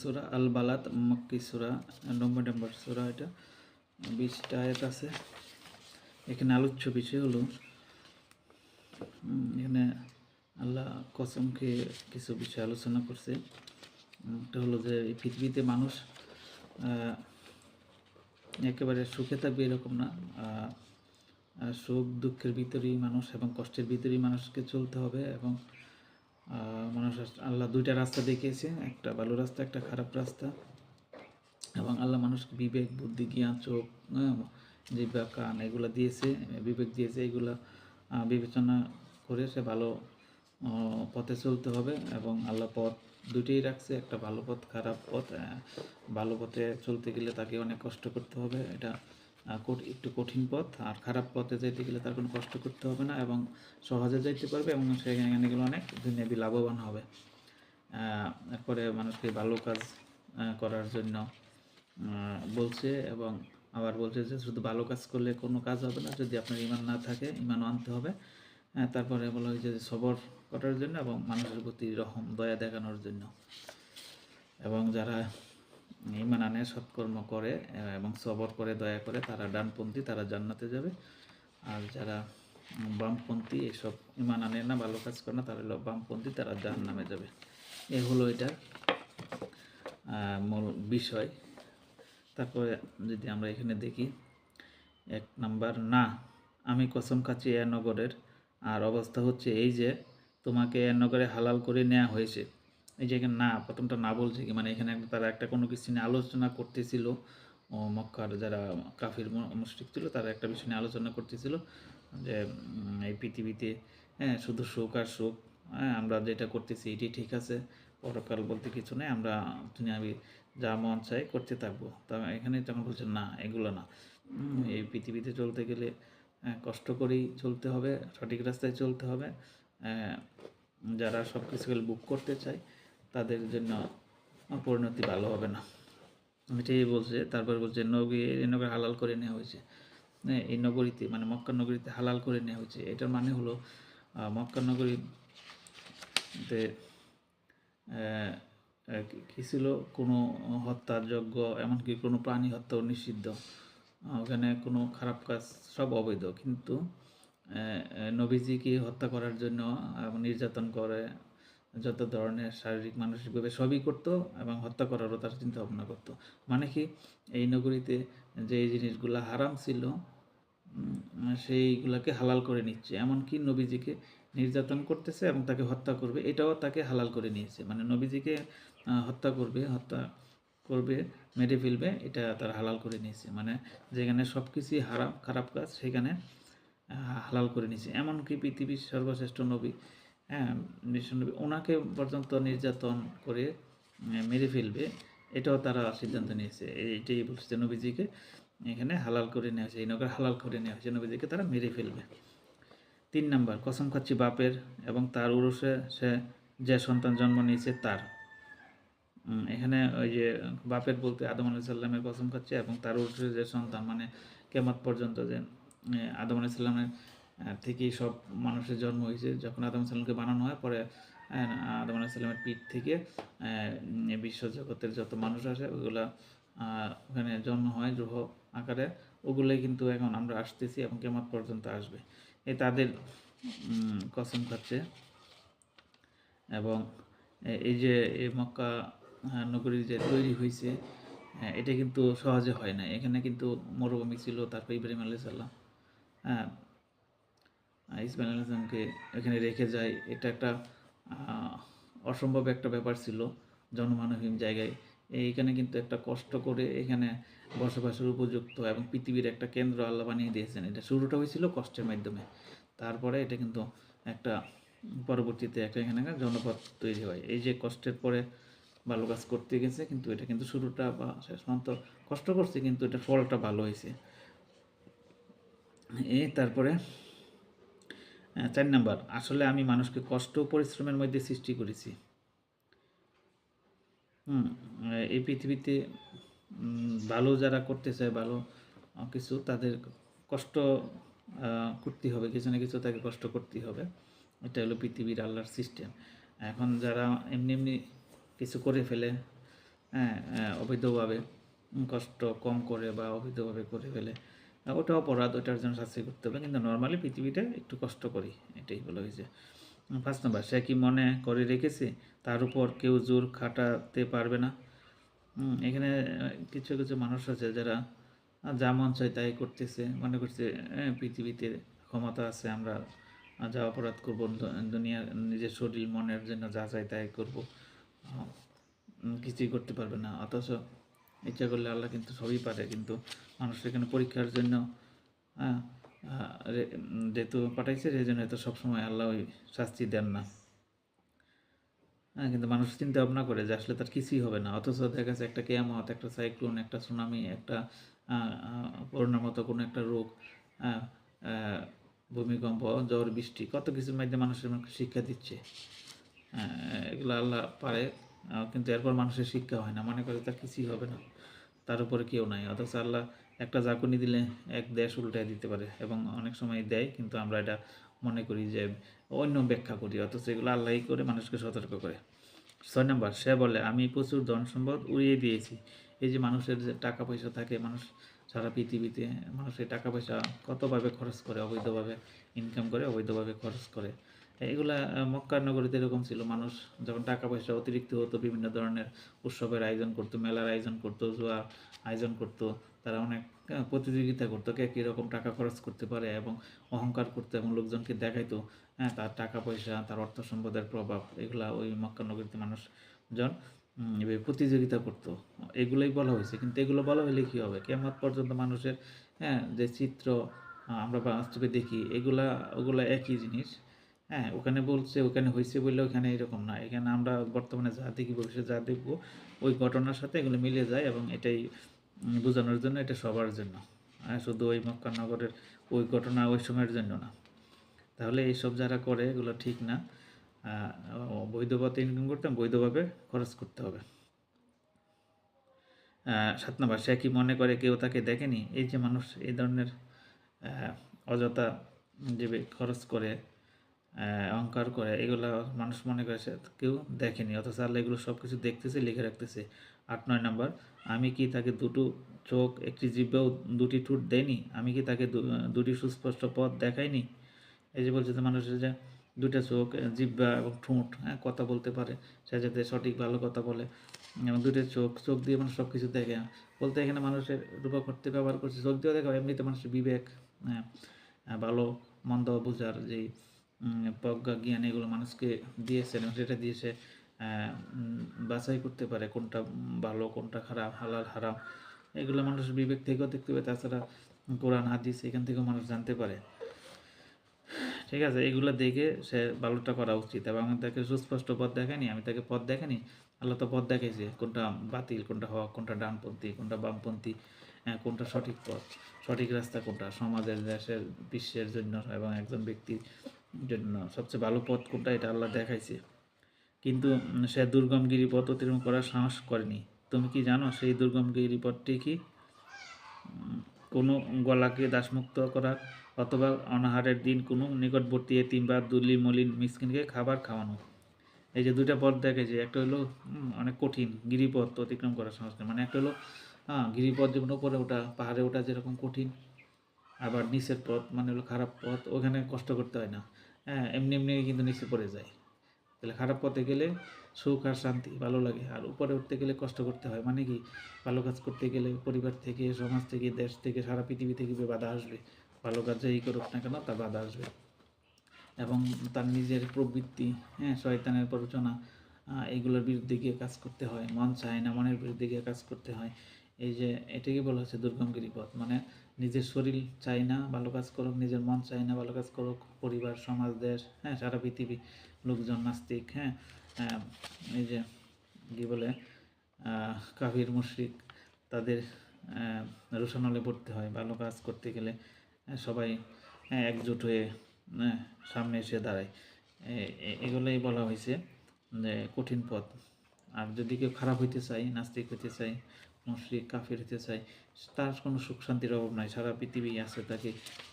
সুরা আল বালাত মক্কি সুরা, নব্বই নম্বর সুরা এটা। বিশটা আয়াত আছে। এখানে আলোচ্য বিষয় হলো এখানে আল্লাহ কসমকে কিছু বিষয় আলোচনা করছে। এটা হলো যে, এই পৃথিবীতে মানুষ একেবারে সুখে থাকবে এরকম না। সুখ দুঃখের ভিতরেই মানুষ এবং কষ্টের ভিতরেই মানুষকে চলতে হবে এবং মানুষ আল্লাহ দুইটা রাস্তা দেখিয়েছে একটা ভালো রাস্তা একটা খারাপ রাস্তা। এবং আল্লাহ মানুষকে বিবেক বুদ্ধি জ্ঞান চোখ হ্যাঁ, জিহ্বা কান এগুলো দিয়েছে বিবেক দিয়েছে এগুলো বিবেচনা করে সে ভালো পথে চলতে হবে এবং আল্লাহ পথ দুটোই রাখছে একটা ভালো পথ খারাপ পথ ভালো পথে চলতে গেলে তাকে অনেক কষ্ট করতে হবে। এটা একটু কঠিন পথ আর খারাপ পথে যাইতে গেলে তার কোনো কষ্ট করতে হবে না এবং সহজে যাইতে পারবে এবং সেখানে গেলে অনেক দুনিয়াবি লাভবান হবে। এরপরে মানুষকে ভালো কাজ করার জন্য বলছে এবং আবার বলছে যে শুধু ভালো কাজ করলে কোনো কাজ হবে না যদি আপনার ইমান না থাকে ইমানও আনতে হবে। আহ, তারপরে বলা হয়েছে যে সবর করার জন্য এবং মানুষের প্রতি রহম দয়া দেখানোর জন্য। এবং যারা ইমান আনে সৎকর্ম করে এবং সবর করে দয়া করে তারা ডানপন্থী তারা জান্নাতে যাবে। আর যারা বামপন্থী এসব ইমান আনে না ভালো কাজ করে না তারা বামপন্থী তারা জাহান্নামে যাবে। এ হলো আহ, মূল বিষয়। তারপরে যদি আমরা এখানে দেখি এক নাম্বার না আমি কসম খাচ্ছি এ নগরের। আর অবস্থা হচ্ছে এই যে তোমাকে এ নগরে হালাল করে নেওয়া হয়েছে। এই যে না প্রথমটা না বলছে কি মানে এখানে তারা একটা কোনো কিছু নিয়ে আলোচনা করতেছিল মক্কার যারা কাফির মুশরিক ছিল তারা একটা বিষয় নিয়ে আলোচনা করতেছিল যে এই পৃথিবীতে হ্যাঁ শুধু সুখ আর সুখ হ্যাঁ আমরা যেটা করতেছি এটি ঠিক আছে পরকাল বলতে কিছু নেই আমরা দুনিয়াবি যা মন চাই করতে থাকব। তা এখানে যখন বলছেন না এগুলো না এই পৃথিবীতে চলতে গেলে আহ, কষ্ট করেই চলতে হবে সঠিক রাস্তায় চলতে হবে আহ, যারা সব কিছু বুক করতে চায় তাদের জন্য পরিণতি ভালো হবে না। এটাই বলছে তারপর বলছে নগরী এই নগর হালাল করে নেওয়া হয়েছে। হ্যাঁ এই নগরীতে মানে মক্কা নগরীতে হালাল করে নেওয়া হয়েছে। এটার মানে হলো মক্কা নগরীতে কি- ছিল? কোনো হত্যার যোগ্য এমনকি কোনো প্রাণী হত্যাও নিষিদ্ধ। ওখানে কোনো খারাপ কাজ সব অবৈধ। কিন্তু নবীজিকে হত্যা করার জন্য নির্যাতন করে যত ধরনের শারীরিক মানসিকভাবে সবই করতো এবং হত্যা করারও তার চিন্তা ভাবনা করতো। মানে কি, এই নগরীতে যে জিনিসগুলো হারাম ছিল সেইগুলোকে হালাল করে নিচ্ছে। এমনকি নবীজিকে নির্যাতন করতেছে এবং তাকে হত্যা করবে, এটাও তাকে হালাল করে নিয়েছে। মানে নবীজিকে হত্যা করবে হত্যা করবে, মেরে ফেলবে, এটা তার হালাল করে নিয়েছে। মানে যেখানে সব কিছুই হারাম, খারাপ কাজ, সেখানে হালাল করে নিয়েছে। এমনকি পৃথিবীর সর্বশ্রেষ্ঠ নবী হ্যাঁ বিশ্বনবী ওনাকে পর্যন্ত নির্যাতন করে মেরে ফেলবে, এটাও তারা সিদ্ধান্ত নিয়েছে। এইটাই বলছে নবীজিকে এখানে হালাল করে নেওয়া হয়েছে এই হালাল করে নেওয়া হয়েছে, নবীজিকে তারা মেরে ফেলবে। তিন নাম্বার, কসম খাচ্ছি বাপের এবং তার উরসে সে যে সন্তান জন্ম নিয়েছে তার। এখানে ওই যে বাপের বলতে আদম আলাহ সাল্লামের কসম খাচ্ছে এবং তার উরসে যে সন্তান মানে কেমত পর্যন্ত যে আদম আলাহ সাল্লামের থেকেই সব মানুষের জন্ম হয়েছে। যখন আদম সাল্লামকে বানানো হয় পরে আদম আলাহ সাল্লামের পিঠ থেকে বিশ্ব জগতের যত মানুষ আসে ওগুলা ওখানে জন্ম হয় গ্রহ আকারে। ওগুলোই কিন্তু এখন আমরা আসতেছি এবং কেমন পর্যন্ত আসবে। এই তাদের কসম খাচ্ছে। এবং এই যে এই মক্কা নগরী যে তৈরি হয়েছে হ্যাঁ, এটা কিন্তু সহজে হয় না এখানে কিন্তু মরুভূমি ছিল তারপর ইব্রাহিম আলাইহিস সাল্লাম হ্যাঁ ইসমাইল আলাইসলামকে এখানে রেখে যায়। এটা একটা অসম্ভব একটা ব্যাপার ছিল জনমানবহীন জায়গায়। এইখানে কিন্তু একটা কষ্ট করে এখানে বসবাসের উপযুক্ত এবং পৃথিবীর একটা কেন্দ্র আল্লাহ বানিয়ে দিয়েছেন। এটা শুরুটা হয়েছিল কষ্টের মাধ্যমে। তারপরে এটা কিন্তু একটা পরবর্তীতে একটা এখানে জনপদ তৈরি হয়। এই যে কষ্টের পরে ভালো কাজ করতে গেছে, কিন্তু এটা কিন্তু শুরুটা বা শেষ পর্যন্ত কষ্ট করছে, কিন্তু এটা ফলটা ভালো হয়েছে। এই তারপরে চার নাম্বার। আসলে আমি মানুষকে কষ্ট পরিশ্রমের মধ্যে সৃষ্টি করেছি। হুম এই পৃথিবীতে ভালো যারা করতে চায় ভালো কিছু তাদের কষ্ট করতে হবে কিছু না কিছু তাকে কষ্ট করতে হবে। এটা হলো পৃথিবীর আল্লাহর সিস্টেম এখন যারা এমনি এমনি কিছু করে ফেলে হ্যাঁ হ্যাঁ, অবৈধভাবে কষ্ট কম করে বা অবৈধভাবে করে ফেলে ওটা অপরাধ ওটার জন্য শাস্তি করতে হবে। কিন্তু নর্মালি পৃথিবীটা একটু কষ্ট করি, এটাই বলা হয়েছে। পাঁচ নম্বর, সে কি মনে করে রেখেছে? তার উপর কেউ জোর খাটাতে পারবে না। এখানে কিছু কিছু মানুষ আছে যারা যা মন চায় তাই করতেছে। মনে করছে পৃথিবীতে ক্ষমতা আছে, আমরা যা অপরাধ করব দুনিয়া নিজের শরীর, মনের জন্য যা চাই তাই করব। কিছুই করতে পারবে না। অথচ ইচ্ছা করলে আল্লাহ কিন্তু সবই পারে কিন্তু মানুষ এখানে পরীক্ষার জন্য রে- যেহেতু পাঠাইছে সেই জন্য হয়তো সবসময় আল্লাহ ওই শাস্তি দেন না। হ্যাঁ কিন্তু মানুষ চিন্তা ভাবনা করে যে আসলে তার কিছুই হবে না অথচ দেখা যাচ্ছে একটা কেয়ামত একটা সাইক্লোন একটা সুনামি একটা করোনার মতো কোনো একটা রোগ আহ, ভূমিকম্প ঝড় বৃষ্টি কত কিছুর মধ্যে মানুষের শিক্ষা দিচ্ছে। আহ, এগুলো আল্লাহ পারে কিন্তু এরপর মানুষের শিক্ষা হয় না মনে করে তার কিছুই হবে না। তার উপরে কেউ নাই। অথচ আল্লাহ একটা জাকুনি দিলে এক দেশ উল্টায় দিতে পারে এবং অনেক সময় দেয়, কিন্তু আমরা এটা মনে করি যে অন্য ব্যাখ্যা করি। অথচ এগুলো আল্লাহই করে, মানুষকে সতর্ক করে। ছয় নম্বর, সে বলে, আমি প্রচুর ধন সম্পদ উড়িয়ে দিয়েছি। এই যে মানুষের যে টাকা পয়সা থাকে, মানুষ সারা পৃথিবীতে মানুষের টাকা পয়সা কতভাবে খরচ করে? অবৈধভাবে ইনকাম করে, অবৈধভাবে খরচ করে। এগুলা মক্কার নগরীতে এরকম ছিল। মানুষ যখন টাকা পয়সা অতিরিক্ত হতো, বিভিন্ন ধরনের উৎসবের আয়োজন করতো, মেলার আয়োজন করতো জুয়া আয়োজন করতো, তারা অনেক প্রতিযোগিতা করতো, কে কীরকম টাকা খরচ করতে পারে এবং অহংকার করতো এবং লোকজনকে দেখাইতো হ্যাঁ তার টাকা পয়সা তার অর্থ সম্পদের প্রভাব, এগুলা ওই মক্কা নগরীতে মানুষজন প্রতিযোগিতা করতো। এগুলোই বলা হয়েছে, কিন্তু এগুলো বলা হলে কী হবে? কেমন পর্যন্ত মানুষের হ্যাঁ যে চিত্র আমরা বাস্তবে দেখি, এগুলা, ওগুলা একই জিনিস। হ্যাঁ ওখানে বলছে ওখানে হয়েছে বললে ওখানে এরকম না। এখানে আমরা বর্তমানে যা দেখি ভবিষ্যতে যা দেখব ওই ঘটনার সাথে এগুলো মিলে যায় এবং এটাই বোঝানোর জন্য এটা সবার জন্য। হ্যাঁ শুধু ওই মক্কানগরের ওই ঘটনা ওই সময়ের জন্য না। তাহলে এইসব যারা করে এগুলো ঠিক না। আহ, বৈধ পথে ইনকাম করতে বৈধভাবে খরচ করতে হবে। সাত নম্বর সে কি মনে করে কেউ তাকে দেখেনি? এই যে মানুষ এই ধরনের অযথা যে খরচ করে অহংকার করে, এগুলো মানুষ মনে করে কেউ দেখেনি। অথচ আল্লাহ এগুলো সব কিছু দেখতেছে, লিখে রাখতেছে। আট, নয় নম্বর, আমি কি তাকে দুটো চোখ, একটি জিব্বাও দুটি ঠোঁট দেয়নি? আমি কি তাকে দুটি সুস্পষ্ট পথ দেখাইনি? এই যে বলছে যে মানুষের যে দুটা চোখ জিব্বা এবং ঠোঁট হ্যাঁ কথা বলতে পারে। সে যাতে সঠিক ভালো কথা বলে। এবং দুটো চোখ চোখ দিয়ে মানুষ সব কিছু দেখে। বলতে এখানে মানুষের রূপক করতে ব্যবহার করছে, চোখ দিয়েও দেখা, এমনিতে মানুষের বিবেক হ্যাঁ ভালো, মন্দ বোঝার যেই প্রজ্ঞা জ্ঞান এগুলো মানুষকে দিয়েছেন এবং সেটা দিয়ে সে বাছাই করতে পারে কোনটা ভালো কোনটা খারাপ হালাল হারাম। এগুলো মানুষ বিবেক থেকেও দেখতে পাবে তাছাড়া কোরআন হাদিস এখান থেকেও মানুষ জানতে পারে। ঠিক আছে এগুলো দেখে সে ভালোটা করা উচিত এবং আমি তাকে সুস্পষ্ট পথ দেখাইনি আমি তাকে পথ দেখাইনি আল্লাহ তো পথ দেখাইছে কোনটা বাতিল কোনটা হক কোনটা ডানপন্থী কোনটা বামপন্থী হ্যাঁ, কোনটা সঠিক পথ সঠিক রাস্তা কোনটা সমাজের দেশের বিশ্বের জন্য এবং একজন ব্যক্তির জন্য সবচেয়ে ভালো পথ কোনটা এটা আল্লাহ দেখাইছে। কিন্তু সে দুর্গম গিরিপথ অতিক্রম করার সাহস করেনি। তুমি কি জানো সেই দুর্গম গিরিপথটি কি? কোনো গলাকে দাসমুক্ত করার অথবা অনাহারের দিন কোনো নিকটবর্তী এতিম বা দুলি মলিন মিসকিনকে খাবার খাওয়ানো। এই যে দুইটা পথ দেখেছে একটা হলো অনেক কঠিন গিরিপথ অতিক্রম করার সংস্কার মানে একটা হলো হ্যাঁ গিরিপথ যেমন উপরে ওঠা, পাহাড়ে ওঠা যেরকম কঠিন, আবার নিচের পথ মানে হলো খারাপ পথ, ওখানে কষ্ট করতে হয় না। হ্যাঁ এমনি এমনি কিন্তু নিচে পড়ে যায়। তাহলে খারাপ পথে গেলে সুখ আর শান্তি ভালো লাগে। আর উপরে উঠতে গেলে কষ্ট করতে হয়। মানে কি? ভালো কাজ করতে গেলে পরিবার থেকে, সমাজ থেকে, দেশ থেকে, সারা পৃথিবী থেকে বাধা আসবে, ভালো কাজ যেই করুক না কেন তার বাধা আসবে। এবং তার নিজের প্রবৃত্তি হ্যাঁ শয়তানের প্ররোচনা এগুলোর বিরুদ্ধে গিয়ে কাজ করতে হয়। মন চায় না, মনের বিরুদ্ধে গিয়ে কাজ করতে হয়। এই যে এটাকে বলা হচ্ছে দুর্গমগিরি পথ। মানে নিজের শরীর চাই না ভালো কাজ করুক নিজের মন চাই না ভালো কাজ করুক পরিবার সমাজ দেশ হ্যাঁ সারা পৃথিবী লোকজন নাস্তিক হ্যাঁ এই যে কী বলে কাবির মুশরিক তাদের রোশানলে পড়তে হয় ভালো কাজ করতে গেলে আহ, সবাই হ্যাঁ, একজোট হয়ে হ্যাঁ, সামনে এসে দাঁড়ায়। এগুলোই বলা হয়েছে যে কঠিন পথ। আর যদি কেউ খারাপ হইতে চায় নাস্তিক হইতে চায় মুশরিক কাফির হইতে চায় তার কোনো সুখ শান্তির অভাব নাই। সারা পৃথিবী আছে তাকে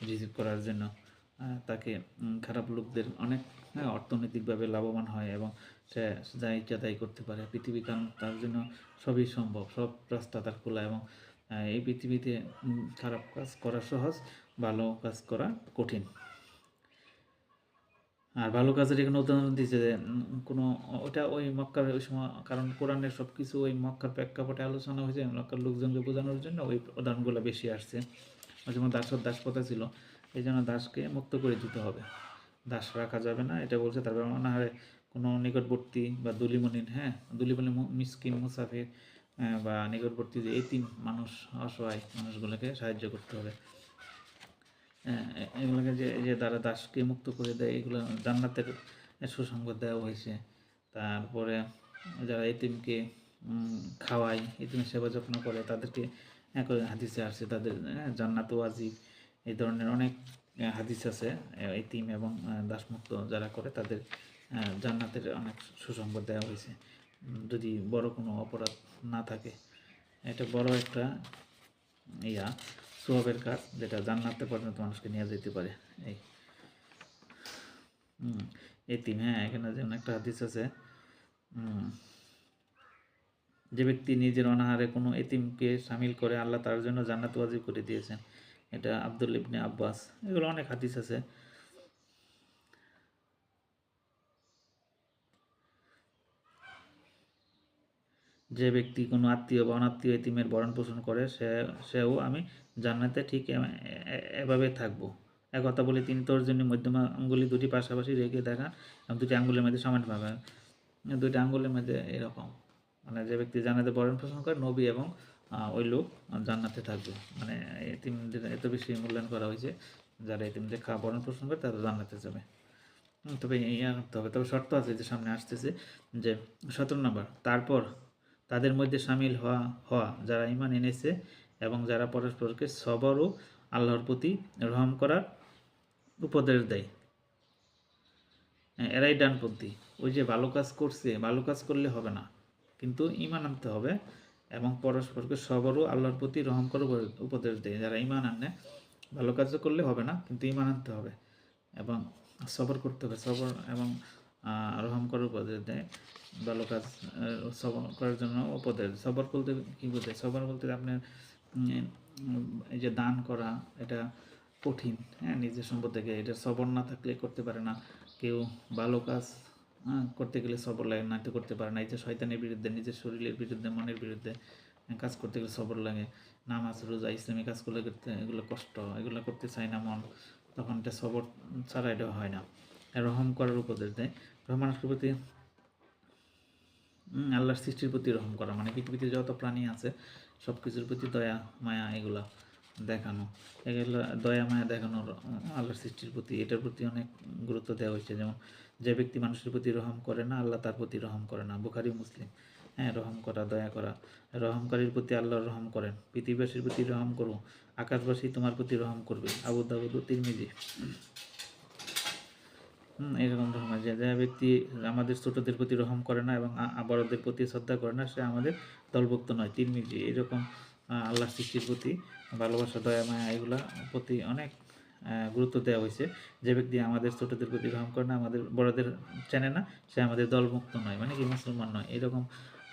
রিসিভ করার জন্য। তাকে খারাপ লোকদের অনেক হ্যাঁ অর্থনৈতিকভাবে লাভবান হয় এবং সে যা ইচ্ছা তাই করতে পারে। পৃথিবী কারণ তার জন্য সবই সম্ভব। সব রাস্তা তার খোলা এবং এই পৃথিবীতে খারাপ কাজ করা সহজ, ভালো কাজ করা কঠিন। আর ভালো কাজের এখানে উদাহরণ দিয়েছে যে কোনো, ওটা ওই মক্কার ওই সময়, কারণ কোরআনের সব কিছু ওই মক্কার প্রেক্ষাপটে আলোচনা হয়েছে, মক্কার লোকজনকে বোঝানোর জন্য ওই উদাহরণগুলো বেশি আসছে। যেমন দাসর দাসপথা ছিল, এই জন্য দাসকে মুক্ত করে দিতে হবে। দাস রাখা যাবে না, এটা বলছে তারপর মনে হয় কোনো নিকটবর্তী বা দুলিমনিন হ্যাঁ দুলিমনি মিসকিন, মুসাফির বা নিকটবর্তী যে এই তিন মানুষ, অসহায় মানুষগুলোকে সাহায্য করতে হবে। এগুলোকে যে যে দ্বারা দাসকে মুক্ত করে দেয় এগুলো জান্নাতের সুসংবাদ দেওয়া হয়েছে। তারপরে যারা এতিমকে খাওয়ায় এতিমের সেবা যত্ন করে তাদেরকে হাদিসে আসছে তাদের হ্যাঁ, জান্নাত ওয়াজিব এই ধরনের অনেক হাদিস আছে এ- এতিম এবং দাসমুক্ত যারা করে তাদের জান্নাতের অনেক সুসংবাদ দেওয়া হয়েছে। যদি বড় কোনো অপরাধ না থাকে এটা বড় একটা ইয়া। সোয়াবের কাজ যেটা জান্নাতে পর্যন্ত মানুষকে নিয়ে যেতে পারে। এই। হুম এতিম হ্যাঁ এখানে যেমন একটা হাদিস আছে যে ব্যক্তি নিজের অনাহারে কোনো এতিমকে সামিল করে আল্লাহ তার জন্য জান্নাত ওয়াজিব করে দিয়েছেন। এটা আব্দুল ইবনে আব্বাস, এগুলো অনেক হাদিস আছে। যে ব্যক্তি কোনো আত্মীয় বা অনাত্মীয় এতিমের ভরণ পোষণ করে, সে, সেও আমি জান্নাতে ঠিক এভাবে থাকব। এক কথা বলে তিনি তর্জনী মধ্যমা আঙ্গুলি দুটি পাশাপাশি রেখে দেখান এবং দুটি আঙ্গুলের মধ্যে সমান পাবে দুটি আঙ্গুলের মধ্যে এরকম। মানে যে ব্যক্তি জান্নাতে বরণ পোষণ করে, নবী এবং ওই লোক জান্নাতে থাকবে। মানে এতিমদের এত বেশি মূল্যায়ন করা হয়েছে, যারা এতিমদের খাওয়া ভরণ পোষণ করে, তারা জান্নাতে যাবে। তবে ইয়া রাখতে হবে তবে শর্ত আছে যে সামনে আসতেছে যে সতেরো নম্বর, তারপর তাদের মধ্যে সামিল হওয়া হওয়া যারা ইমান এনেছে এবং যারা পরস্পরকে সবর ও আল্লাহর প্রতি রহম করার উপদেশ দেয়। হ্যাঁ, এরাই ডানপন্থী। ওই যে ভালো কাজ করছে ভালো কাজ করলে হবে না। কিন্তু ইমান আনতে হবে এবং পরস্পরকে সবর ও আল্লাহর প্রতি রহম করার উপদেশ- দেয়। যারা ইমান আনে ভালো কাজ করলে হবে না কিন্তু ইমান আনতে হবে এবং সবর করতে হবে। সবর এবং করার উপদেশ দেয় ভালো কাজ সবর করার জন্য উপদেশ সবর বলতে কী বলতে সবর বলতে আপনার এই যে দান করা এটা কঠিন। হ্যাঁ নিজের সম্পদ থেকে। এটা সবর না থাকলে করতে পারে না। কেউ ভালো কাজ হ্যাঁ, করতে গেলে সবর লাগে না করতে পারে না। এই যে শয়তানের বিরুদ্ধে নিজের শরীরের বিরুদ্ধে মনের বিরুদ্ধে হ্যাঁ, কাজ করতে গেলে সবর লাগে। নামাজ রোজা ইসলামী কাজ করলে করতে এগুলো কষ্ট এগুলো করতে চায় না মন। তখন এটা সবর ছাড়া এটা হয় না। রহম করার উপদেশ দেয়। রহমানুষের প্রতি আল্লাহর সৃষ্টির প্রতি রহম করা মানে পৃথিবীতে যত প্রাণী আছে সব কিছুর প্রতি দয়া, মায়া এগুলা দেখানো। এগুলো দয়া, মায়া দেখানোর আল্লাহর সৃষ্টির প্রতি, এটার প্রতি অনেক গুরুত্ব দেওয়া হয়েছে। যেমন, যে ব্যক্তি মানুষের প্রতি রহম করে না, আল্লাহ তার প্রতি রহম করে না। বুখারি, মুসলিম হ্যাঁ রহম করা, দয়া করা। রহমকারীর প্রতি আল্লাহ রহম করেন। পৃথিবীবাসীর প্রতি রহম করো আকাশবাসী তোমার প্রতি রহম করবে। আবু দাবুদ তিরমিজি এরকম ধর্ম যে যে ব্যক্তি আমাদের ছোটদের প্রতি রহম করে না এবং বড়দের প্রতি শ্রদ্ধা করে না, সে আমাদের দলভুক্ত নয় তিরমিজি এরকম আল্লাহ সৃষ্টির প্রতি ভালোবাসা, দয়া, মায়া এগুলা প্রতি অনেক গুরুত্ব দেওয়া হয়েছে। যে ব্যক্তি আমাদের ছোটদের প্রতি রহম করে না, আমাদের বড়দের চেনে না, সে আমাদের দলমুক্ত নয় মানে কি মুসলমান নয়। এরকম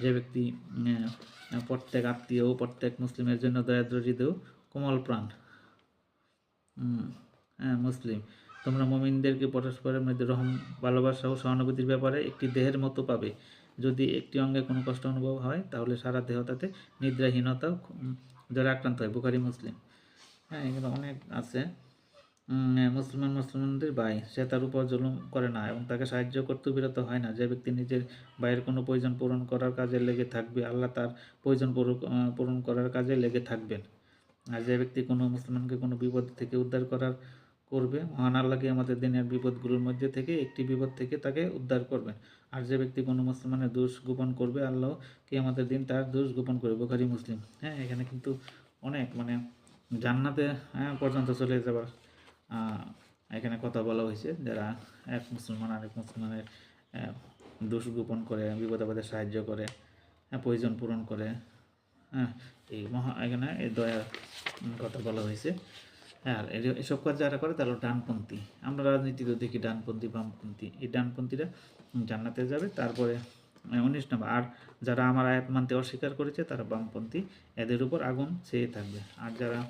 যে ব্যক্তি প্রত্যেক আত্মীয়, প্রত্যেক মুসলিমের জন্য দয়াদ্র কোমল প্রাণ। হ্যাঁ মুসলিম। তোমরা মমিনদেরকে পরস্পরের মধ্যে রহম, ভালোবাসা ও সহানুভূতির ব্যাপারে একটি দেহের মতো পাবে। যদি একটি অঙ্গে কোনো কষ্ট অনুভব হয়, তাহলে সারা দেহ তাতে নিদ্রাহীনতা জ্বরে আক্রান্ত হয়। বুখারি, মুসলিম। হ্যাঁ এগুলো অনেক আছে। মুসলমান মুসলমানদের ভাই, সে তার উপর জুলুম করে না এবং তাকে সাহায্য করতে বিরত হয় না। যে ব্যক্তি নিজের ভাইয়ের কোনো প্রয়োজন পূরণ করার কাজে লেগে থাকবে, আল্লাহ তার প্রয়োজন পূরণ করার কাজে লেগে থাকবেন। আর যে ব্যক্তি কোনো মুসলমানকে কোনো বিপদ থেকে উদ্ধার করার করবে, মহান আল্লাহকে আমাদের দিনের বিপদগুলোর মধ্যে থেকে একটি বিপদ থেকে তাকে উদ্ধার করবেন। আর যে ব্যক্তি কোনো মুসলমানের দোষ গোপন করবে আল্লাহ কে আমাদের দিন তার দোষ গোপন করবে বোখারি, মুসলিম। হ্যাঁ এখানে কিন্তু অনেক মানে জান্নাতে হ্যাঁ পর্যন্ত চলে যাবার এখানে কথা বলা হয়েছে, যারা এক মুসলমান আরেক মুসলমানের দোষ গোপন করে বিপদ আপদে সাহায্য করে হ্যাঁ প্রয়োজন পূরণ করে হ্যাঁ এই মহা, এখানে এই দয়ার কথা বলা হয়েছে। হ্যাঁ আর এসব কাজ যারা করে তারা ডানপন্থী। আমরা রাজনীতিতে দেখি ডানপন্থী, বামপন্থী। এই ডানপন্থীরা জান্নাতে যাবে, তারপরে উনিশ নম্বর। আর যারা আমার আয়াত মানতে অস্বীকার করেছে তারা বামপন্থী। এদের উপর আগুন চেয়ে থাকবে। আর যারা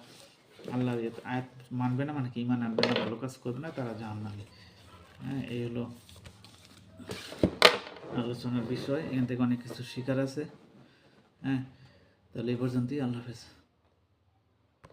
আল্লাহ আয়াত মানবে না মানে কি ইমান আনবে না, ভালো কাজ করবে না, তারা জাহান্নামে। হ্যাঁ এই হলো আলোচনার বিষয়। এখান থেকে অনেক কিছু শিকার আছে। হ্যাঁ তাহলে এই পর্যন্তই। আল্লাহ হাফেজ।